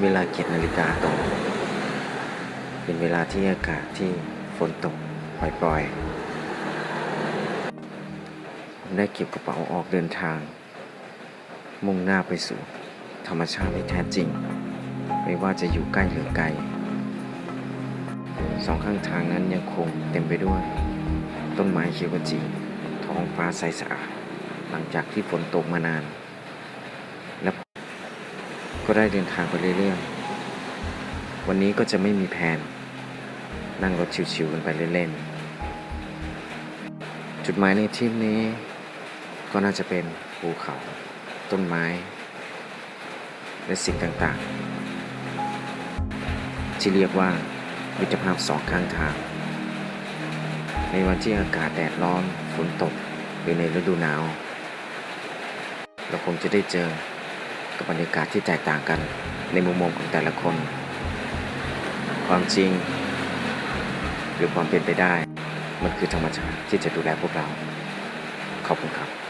เวลาเจ็ดนาฬิกาตรงเป็นเวลาที่อากาศที่ฝนตกปล่อยๆผมได้เก็บกระเป๋าออกเดินทาง มุ่งหน้าไปสู่ธรรมชาติที่แท้จริง ไม่ว่าจะอยู่ใกล้หรือไกลสองข้างทางนั้นยังคงเต็มไปด้วย ต้นไม้เขียวขจีท้องฟ้าใสสะอาดหลังจากที่ฝนตกมานาน ก็ได้เดินทางไปเรื่อยๆ วันนี้ก็จะไม่มีแผน นั่งรถชิวๆกันไปเล่นๆ จุดหมายในทริปนี้ ก็น่าจะเป็นภูเขา ต้นไม้ และสิ่งต่างๆ ที่เรียกว่ามิตรภาพสองข้างทาง ในวันที่อากาศแดดร้อน ฝนตก หรือในฤดูหนาว เราคงจะได้เจอ กับบรรยากาศที่แตกต่างกันในมุมมองของแต่ละคน ความจริง หรือความเป็นไปได้ มันคือธรรมชาติที่จะดูแลพวกเรา ขอบคุณครับ